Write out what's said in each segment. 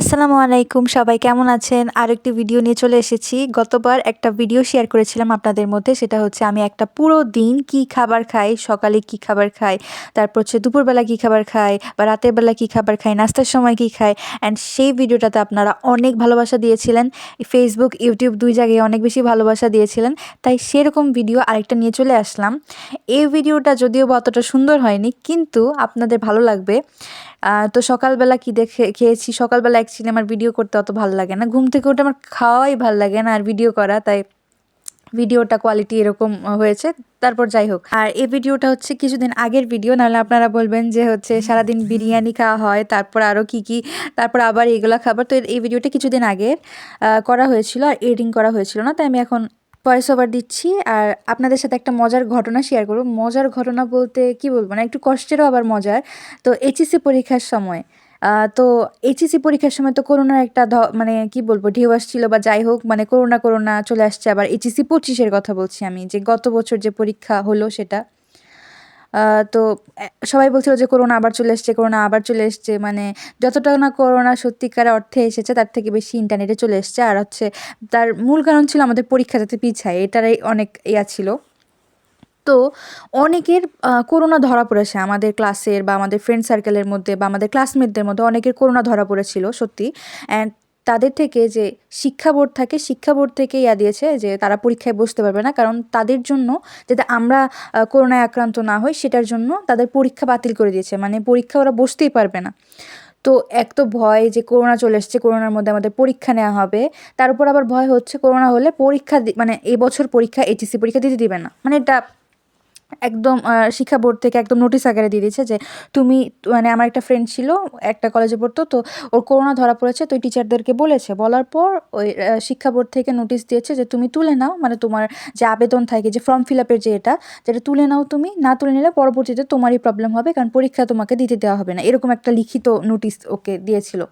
আসসালামু আলাইকুম, সবাই কেমন আছেন? আর একটি ভিডিও নিয়ে চলে এসেছি। গতবার একটা ভিডিও শেয়ার করেছিলাম আপনাদের মধ্যে, সেটা হচ্ছে আমি একটা পুরো দিন কি খাবার খাই, সকালে কি খাবার খাই, তারপর হচ্ছে দুপুরবেলা কি খাবার খাই বা রাতের বেলা কি খাবার খাই, নাস্তার সময় কি খাই অ্যান্ড সেই ভিডিওটাতে আপনারা অনেক ভালোবাসা দিয়েছিলেন। ফেসবুক ইউটিউব দুই জায়গায় অনেক বেশি ভালোবাসা দিয়েছিলেন, তাই সেরকম ভিডিও আরেকটা নিয়ে চলে আসলাম। এই ভিডিওটা যদিও বা অতটা সুন্দর হয়নি, কিন্তু আপনাদের ভালো লাগবে। তো সকালবেলা কি দেখে খেয়েছি? সকালবেলা অ্যাকচুয়ালি আমার ভিডিও করতে অত ভালো লাগে না। ঘুম থেকে উঠে আমার খাওয়াই ভালো লাগে না আর ভিডিও করা, তাই ভিডিওটা কোয়ালিটি এরকম হয়েছে। তারপর যাই হোক, আর এই ভিডিওটা হচ্ছে কিছুদিন আগের ভিডিও নাহলে আপনারা বলবেন যে হচ্ছে সারাদিন বিরিয়ানি খাওয়া হয়, তারপর আরও কি কি, তারপর আবার এগুলো খাবার। তো এই ভিডিওটা কিছুদিন আগের করা হয়েছিল আর এডিটিং করা হয়েছিল না, তাই আমি এখন ভয়েস ওভার দিচ্ছি। আর আপনাদের সাথে একটা মজার ঘটনা শেয়ার করব। মজার ঘটনা বলতে কি বলব না, একটু কষ্টেরও আবার মজার। তো এইচএসসি পরীক্ষার সময় তো এইচএসসি পরীক্ষার সময় তো করোনার একটা মানে কি বলব, ঢেউ আসছিল বা যাই হোক মানে করোনা করোনা চলে আসছে। আবার এইচএসসি পঁচিশের কথা বলছি আমি, যে গত বছর যে পরীক্ষা হলো সেটা। তো সবাই বলছিল যে করোনা আবার চলে এসছে করোনা আবার চলে এসছে মানে যতটা না করোনা সত্যিকার অর্থে এসেছে, তার থেকে বেশি ইন্টারনেটে চলে এসছে। আর হচ্ছে, তার মূল কারণ ছিল আমাদের পরীক্ষা যাতে পিছায়, এটারই অনেক ইয়া ছিল। তো অনেকের করোনা ধরা পড়েছে আমাদের ক্লাসের বা আমাদের ফ্রেন্ড সার্কেলের মধ্যে বা আমাদের ক্লাসমেটদের মধ্যে অনেকের করোনা ধরা পড়েছিল, সত্যি। অ্যান্ড তাদের থেকে যে শিক্ষা বোর্ড থাকে, শিক্ষা বোর্ড থেকে ইয়া দিয়েছে যে তারা পরীক্ষায় বসতে পারবে না, কারণ তাদের জন্য যাতে আমরা করোনায় আক্রান্ত না হই, সেটার জন্য তাদের পরীক্ষা বাতিল করে দিয়েছে। মানে পরীক্ষা ওরা বসতেই পারবে না। তো এক তো ভয় যে করোনা চলে এসছে, করোনার মধ্যে আমাদের পরীক্ষা নেওয়া হবে। তার উপর আবার ভয় হচ্ছে, করোনা হলে পরীক্ষা মানে এবছর পরীক্ষা এইচএসসি পরীক্ষা দিতে দিবে না। মানে এটা একদম শিক্ষা বোর্ড থেকে একদম নোটিশ আকারে দিয়ে দিয়েছে যে তুমি মানে আমার একটা ফ্রেন্ড ছিল, একটা কলেজে পড়তো, তো ওর করোনা ধরা পড়েছে, তো ওই টিচারদেরকে বলেছে। বলার পর ওই শিক্ষা বোর্ড থেকে নোটিশ দিয়েছে যে তুমি তুলে নাও মানে তোমার যে আবেদন থাকে, যে ফর্ম ফিল আপের যে এটা, যেটা তুলে নাও তুমি, না তুলে নিলে পরবর্তীতে তোমারই প্রবলেম হবে, কারণ পরীক্ষা তোমাকে দিতে দেওয়া হবে না। এরকম একটা লিখিত নোটিশ ওকে দিয়েছিল।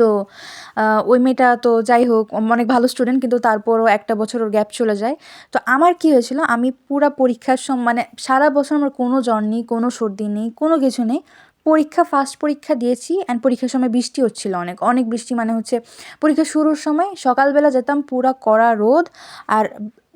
তো ওই মেয়েটা তো যাই হোক অনেক ভালো স্টুডেন্ট কিন্তু তারপরও একটা বছর ওর গ্যাপ চলে যায়। তো আমার কি হয়েছিল, আমি পুরা পরীক্ষার সময় মানে সারা বছর আমার কোনো জ্বর নেই, কোনো সর্দি নেই, কোনো কিছু নেই। পরীক্ষা ফার্স্ট পরীক্ষা দিয়েছি অ্যান্ড পরীক্ষার সময় বৃষ্টি হচ্ছিল অনেক অনেক বৃষ্টি মানে হচ্ছে পরীক্ষা শুরুর সময় সকালবেলা যেতাম পুরা কড়া রোদ আর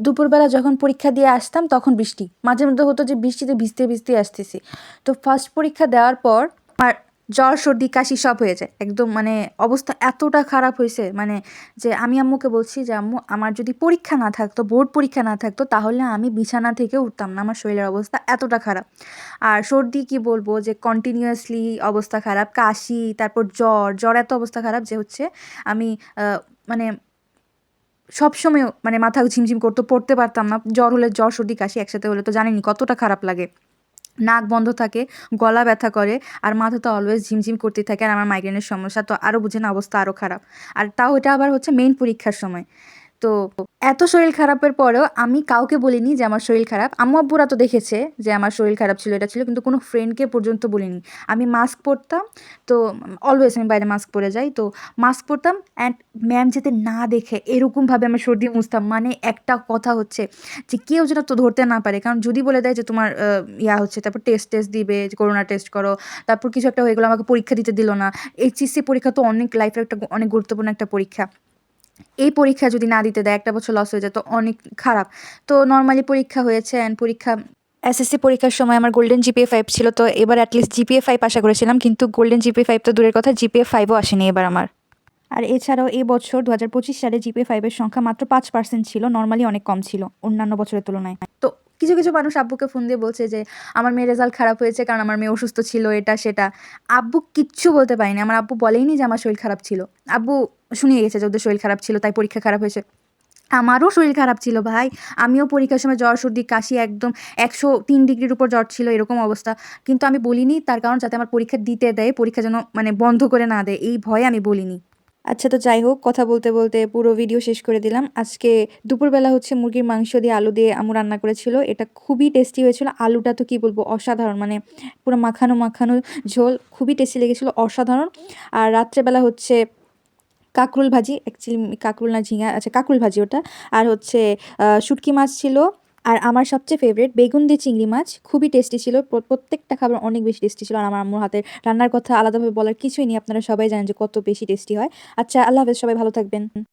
দুপুরবেলা যখন পরীক্ষা দিয়ে আসতাম তখন বৃষ্টি। মাঝে মধ্যে হতো যে বৃষ্টিতে ভিজতে ভিজতে আসতেছি। তো ফার্স্ট পরীক্ষা দেওয়ার পর আর জ্বর, সর্দি, কাশি সব হয়ে যায়। একদম মানে অবস্থা এতটা খারাপ হয়েছে মানে যে আমি আম্মুকে বলছি যে, আম্মু, আমার যদি পরীক্ষা না থাকতো, বোর্ড পরীক্ষা না থাকতো, তাহলে আমি বিছানা থেকে উঠতাম না। আমার শরীরের অবস্থা এতটা খারাপ। আর সর্দি কি বলব যে কন্টিনিউয়াসলি অবস্থা খারাপ, কাশি, তারপর জ্বর জ্বর এত অবস্থা খারাপ যে, হচ্ছে আমি মানে সবসময় মানে মাথা ঝিমঝিম করতো, পড়তে পারতাম না। জ্বর হলে জ্বর, সর্দি, কাশি একসাথে হলে তো জানেনই কতটা খারাপ লাগে। নাক বন্ধ থাকে, গলা ব্যথা করে, আর মাথা তো অলওয়েজ ঝিমঝিম করতে থাকে, আর আমার মাইগ্রেনের সমস্যা, তো আরও বুঝে না অবস্থা আরও খারাপ। আর তাও এটা আবার হচ্ছে মেইন পরীক্ষার সময়। তো এত শরীর খারাপের পরেও আমি কাউকে বলিনি যে আমার শরীর খারাপ। আম্মু আব্বুরা তো দেখেছে যে আমার শরীর খারাপ ছিল, এটা ছিল, কিন্তু কোনো ফ্রেন্ডকে পর্যন্ত বলিনি। আমি মাস্ক পরতাম, তো অলওয়েজ আমি বাইরে মাস্ক পরে যাই, তো মাস্ক পরতাম অ্যান্ড ম্যাম যাতে না দেখে, এরকমভাবে আমার সর্দি মুছতাম। মানে একটা কথা হচ্ছে যে কেউ যেন তো ধরতে না পারে, কারণ যদি বলে দেয় যে তোমার ইয়া হচ্ছে, তারপর টেস্ট টেস্ট দিবে, যে করোনা টেস্ট করো, তারপর কিছু একটা হয়ে গেলো, আমাকে পরীক্ষা দিতে দিল না। এইচএসসি পরীক্ষা তো অনেক লাইফের একটা, অনেক গুরুত্বপূর্ণ একটা পরীক্ষা। এই পরীক্ষা যদি না দিতে দেয়, একটা বছর লস হয়ে যায়, তো অনেক খারাপ। তো নর্মালি পরীক্ষা হয়েছে অ্যান্ড পরীক্ষা এসএসসি পরীক্ষার সময় আমার গোল্ডেন জিপিএ ফাইভ ছিল, তো এবার অ্যাটলিস্ট জিপিএ ফাইভ আশা করেছিলাম, কিন্তু গোল্ডেন জিপিএ ফাইভ তো দূরের কথা জিপিএ ফাইভও আসেনি এবার আমার। আর এছাড়াও এই বছর দু হাজার পঁচিশ সালে জিপিএ ফাইভের সংখ্যা মাত্র পাঁচ পার্সেন্ট ছিল নর্মালি অনেক কম ছিল, অন্যান্য বছরের তুলনায়। তো কিছু কিছু মানুষ আব্বুকে ফোন দিয়ে বলছে যে, আমার মেয়ের রেজাল্ট খারাপ হয়েছে কারণ আমার মেয়ে অসুস্থ ছিল, এটা, সেটা। আব্বু কিচ্ছু বলতে পারিনি, আমার আব্বু বলেইনি যে আমার শরীর খারাপ ছিল। আব্বু শুনিয়ে গেছে যে ওদের শরীর খারাপ ছিল, তাই পরীক্ষা খারাপ হয়েছে। আমারও শরীর খারাপ ছিল ভাই। আমিও পরীক্ষার সময় জ্বর, সর্দি, কাশি একদম একশো তিন ডিগ্রির উপর জ্বর ছিল, এরকম অবস্থা। কিন্তু আমি বলিনি, তার কারণ যাতে আমার পরীক্ষা দিতে দেয়, পরীক্ষা যেন মানে বন্ধ করে না দেয়, এই ভয়ে আমি বলিনি। আচ্ছা তো যাই হোক, কথা বলতে বলতে পুরো ভিডিও শেষ করে দিলাম। আজকে দুপুরবেলা হচ্ছে মুরগির মাংস দিয়ে আলু দিয়ে আমু রান্না করেছিল। এটা খুবই টেস্টি হয়েছিল। আলুটা তো কি বলব, অসাধারণ মানে পুরো মাখানো মাখানো ঝোল, খুবই টেস্টি লেগেছিলো, অসাধারণ। আর রাত্রেবেলা হচ্ছে কাকরুল ভাজি অ্যাকচুয়ালি কাঁকরুল না ঝিঙা আচ্ছা কাঁকরুল ভাজি ওটা। আর হচ্ছে শুটকি মাছ ছিল। আর আমার সবচেয়ে ফেভারিট বেগুন দিয়ে চিংড়ি মাছ। খুবই টেস্টি ছিল। প্রত্যেকটা খাবার অনেক বেশি টেস্টি ছিল। আর আমার আম্মুর হাতের রান্নার কথা আলাদাভাবে বলার কিছুই নেই। আপনারা সবাই জানেন যে কত বেশি টেস্টি হয়। আচ্ছা আল্লাহ হাফেজ, সবাই ভালো থাকবেন।